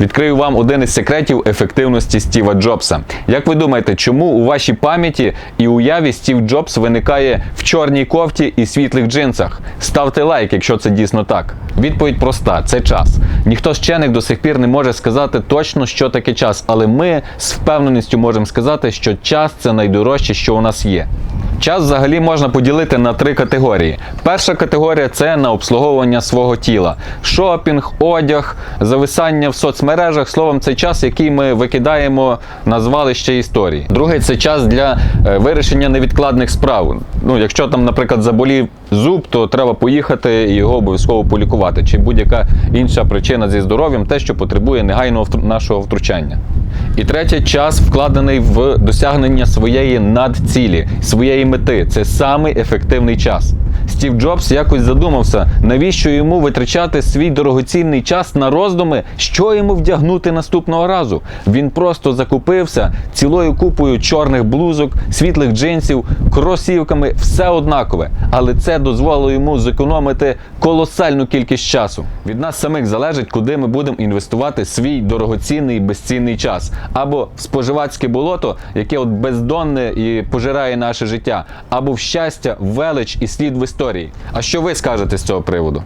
Відкрию вам один із секретів ефективності Стіва Джобса. Як ви думаєте, чому у вашій пам'яті і уяві Стів Джобс виникає в чорній кофті і світлих джинсах? Ставте лайк, якщо це дійсно так. Відповідь проста: це час. Ніхто з вчених до сих пір не може сказати точно, що таке час, але ми з впевненістю можемо сказати, що час це найдорожче, що у нас є. Час взагалі можна поділити на три категорії. Перша категорія це на обслуговування свого тіла: шопінг, одяг, зависання в соцмережах. Словом, це час, який ми викидаємо на звалище історії. Другий це час для е, вирішення невідкладних справ. Ну, якщо там, наприклад, заболів зуб, то треба поїхати і його обов'язково полікувати. Чи будь-яка інша причина зі здоров'ям, те, що потребує негайного нашого втручання. І третє час вкладений в досягнення своєї надцілі, своєї мети. Це самий ефективний час. Стів Джобс якось задумався, навіщо йому витрачати свій дорогоцінний час на роздуми, що йому вдягнути наступного разу. Він просто закупився цілою купою чорних блузок, світлих джинсів, кросівками, все однакове. Але це дозволило йому зекономити колосальну кількість часу. Від нас самих залежить, куди ми будемо інвестувати свій дорогоцінний і безцінний час. Або в споживацьке болото, яке от бездонне і пожирає наше життя, або в щастя, велич і слід в історії. А що ви скажете з цього приводу?